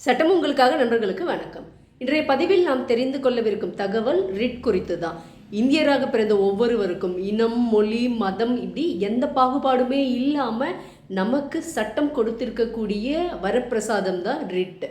சட்டம் உங்களுக்காக நண்பர்களுக்கு வணக்கம். இன்றைய பதிவில் நாம் தெரிந்து கொள்ளவிருக்கும் தகவல் ரிட் குறித்து தான் இந்தியராக பிறந்த ஒவ்வொருவருக்கும் இனம் மொழி மதம் இப்படி எந்த பாகுபாடுமே இல்லாமல் நமக்கு சட்டம் கொடுத்திருக்கக்கூடிய வரப்பிரசாதம் தான் ரிட்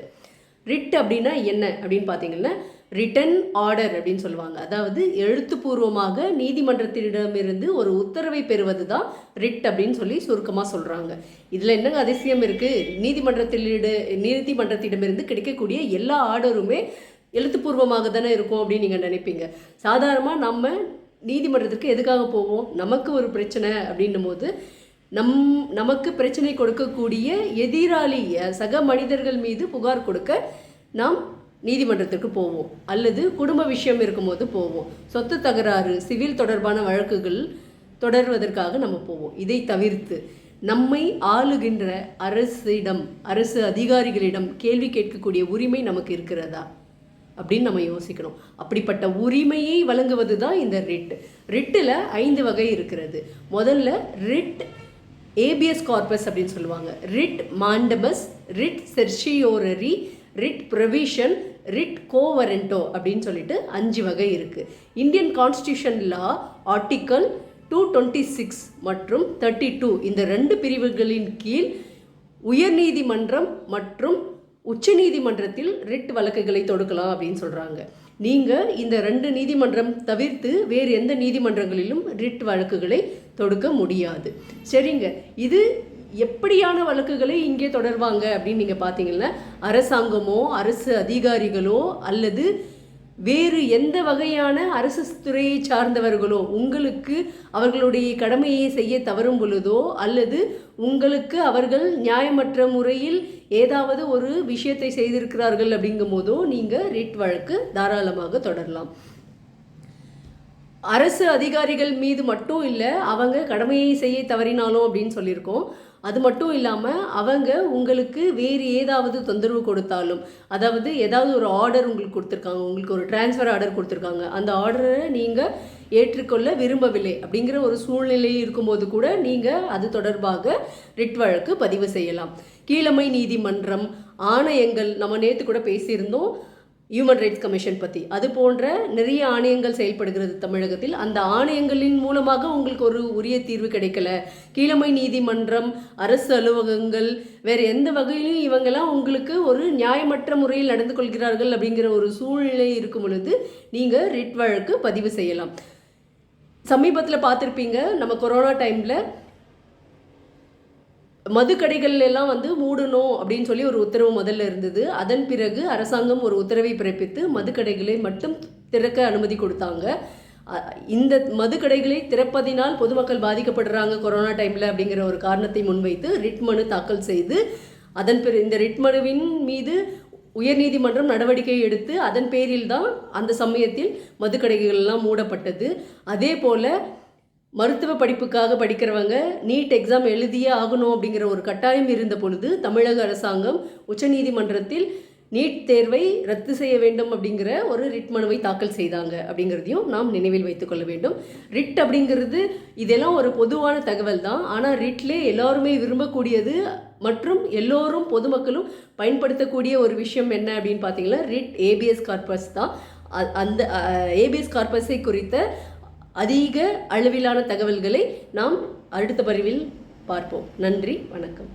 ரிட் அப்படின்னா என்ன அப்படின்னு பார்த்தீங்கன்னா ரிட்டன் ஆர்டர் அப்படின்னு சொல்லுவாங்க. அதாவது எழுத்துப்பூர்வமாக நீதிமன்றத்திடமிருந்து ஒரு உத்தரவை பெறுவது தான் ரிட் அப்படின்னு சொல்லி சுருக்கமாக சொல்கிறாங்க இதில் என்னங்க அதிசயம் இருக்குது நீதிமன்றத்திலிட நீதிமன்றத்திடமிருந்து கிடைக்கக்கூடிய எல்லா ஆர்டருமே எழுத்துப்பூர்வமாக தானே இருக்கும் அப்படின்னு நீங்கள் நினைப்பீங்க. சாதாரணமாக நம்ம நீதிமன்றத்திற்கு எதுக்காக போவோம்? நமக்கு ஒரு பிரச்சனை அப்படின்னும் போது நம் நமக்கு பிரச்சனை கொடுக்கக்கூடிய எதிராளி சக மனிதர்கள் மீது புகார் கொடுக்க நாம் நீதிமன்றத்துக்கு போவோம். அல்லது குடும்ப விஷயம் இருக்கும்போது போவோம். சொத்து தகராறு சிவில் தொடர்பான வழக்குகள் தொடர்வதற்காக நம்ம போவோம். இதை தவிர்த்து நம்மை ஆளுகின்ற அரசிடம் அரசு அதிகாரிகளிடம் கேள்வி கேட்கக்கூடிய உரிமை நமக்கு இருக்கிறதா? அப்படின்னு நம்ம யோசிக்கணும். அப்படிப்பட்ட உரிமையை வழங்குவது தான் இந்த ரிட் ரிட்டில் ஐந்து வகை இருக்கிறது. முதல்ல ரிட் ஏபிஎஸ் கார்பஸ் அப்படின்னு சொல்லுவாங்க. Writ mandamus writ certiorari writ prohibition writ quo warranto அப்படின்னு சொல்லிட்டு அஞ்சு வகை இருக்குது Indian constitution law article two twenty six மற்றும் தேர்ட்டி டூ இந்த ரெண்டு பிரிவுகளின் கீழ் உயர்நீதிமன்றம் மற்றும் உச்சநீதிமன்றத்தில் ரிட் வழக்குகளை தொடுக்கலாம் அப்படின்னு சொல்கிறாங்க நீங்கள் இந்த ரெண்டு நீதிமன்றம் தவிர்த்து வேறு எந்த நீதிமன்றங்களிலும் ரிட் வழக்குகளை தொடுக்க முடியாது. சரிங்க. இது எப்படியான வழக்குகளை இங்கே தொடர்வாங்க அப்படின்னு நீங்கள் பார்த்தீங்கன்னா அரசாங்கமோ அரசு அதிகாரிகளோ அல்லது வேறு எந்த வகையான அரசு துறையை சார்ந்தவர்களோ உங்களுக்கு அவர்களுடைய கடமையை செய்ய தவறும் பொழுதோ அல்லது உங்களுக்கு அவர்கள் நியாயமற்ற முறையில் ஏதாவது ஒரு விஷயத்தை செய்திருக்கிறார்கள் அப்படிங்கும் போதோ நீங்கள் ரிட் வழக்கு தாராளமாக தொடரலாம். அரசு அதிகாரிகள் மீது மட்டும் இல்லை அவங்க கடமையை செய்ய தவறினாலும் அப்படின்னு சொல்லியிருக்கோம். அது மட்டும் இல்லாமல் அவங்க உங்களுக்கு வேறு ஏதாவது தொந்தரவு கொடுத்தாலும் அதாவது ஏதாவது ஒரு ஆர்டர் உங்களுக்கு கொடுத்துருக்காங்க உங்களுக்கு ஒரு டிரான்ஸ்ஃபர் ஆர்டர் கொடுத்துருக்காங்க அந்த ஆர்டரை நீங்கள் ஏற்றுக்கொள்ள விரும்பவில்லை அப்படிங்கிற ஒரு சூழ்நிலை இருக்கும்போது கூட நீங்கள் அது தொடர்பாக ரிட் வழக்கு பதிவு செய்யலாம். கீழமை நீதிமன்றம் ஆணையங்கள் நம்ம நேற்று கூட பேசியிருந்தோம் ஹியூமன் ரைட்ஸ் கமிஷன் பற்றி அது போன்ற நிறைய ஆணையங்கள் செயல்படுகிறது தமிழகத்தில். அந்த ஆணையங்களின் மூலமாக உங்களுக்கு ஒரு உரிய தீர்வு கிடைக்கல. கீழமை நீதிமன்றம் அரசு அலுவலகங்கள் வேறு எந்த வகையிலும் இவங்கெல்லாம் உங்களுக்கு ஒரு நியாயமற்ற முறையில் நடந்து கொள்கிறார்கள் அப்படிங்கிற ஒரு சூழ்நிலை இருக்கும் பொழுது நீங்கள் ரிட் வழக்கு பதிவு செய்யலாம். சமீபத்தில் பார்த்துருப்பீங்க நம்ம கொரோனா டைமில் மதுக்கடைகள் எல்லாம் வந்து மூடணும் அப்படின்னு சொல்லி ஒரு உத்தரவு முதல்ல இருந்தது. அதன் பிறகு அரசாங்கம் ஒரு உத்தரவை பிறப்பித்து மதுக்கடைகளை மட்டும் திறக்க அனுமதி கொடுத்தாங்க. இந்த மதுக்கடைகளை திறப்பதினால் பொதுமக்கள் பாதிக்கப்படுறாங்க கொரோனா டைமில் அப்படிங்கிற ஒரு காரணத்தை முன்வைத்து ரிட் மனு தாக்கல் செய்து அதன் பிற இந்த ரிட் மனுவின் மீது உயர்நீதிமன்றம் நடவடிக்கை எடுத்து அதன் பேரில் தான் அந்த சமயத்தில் மதுக்கடைகள்லாம் மூடப்பட்டது. அதே போல் மருத்துவ படிப்புக்காக படிக்கிறவங்க நீட் எக்ஸாம் எழுதியே ஆகணும் அப்படிங்கிற ஒரு கட்டாயம் இருந்த பொழுது தமிழக அரசாங்கம் உச்சநீதிமன்றத்தில் நீட் தேர்வை ரத்து செய்ய வேண்டும் அப்படிங்கிற ஒரு ரிட் மனுவை தாக்கல் செய்தாங்க அப்படிங்கிறதையும் நாம் நினைவில் வைத்துக்கொள்ள வேண்டும். ரிட் அப்படிங்கிறது இதெல்லாம் ஒரு பொதுவான தகவல் தான். ஆனால் ரிட்லே எல்லாருமே விரும்பக்கூடியது மற்றும் எல்லோரும் பொதுமக்களும் பயன்படுத்தக்கூடிய ஒரு விஷயம் என்ன அப்படின்னு பார்த்தீங்கன்னா ரிட் ஏபிஎஸ் கார்பஸ் தான். அ- அந்த ஏபிஎஸ் கார்பஸை குறித்த அதிக அளவிலான தகவல்களை நாம் அடுத்த பதிவில் பார்ப்போம். நன்றி வணக்கம்.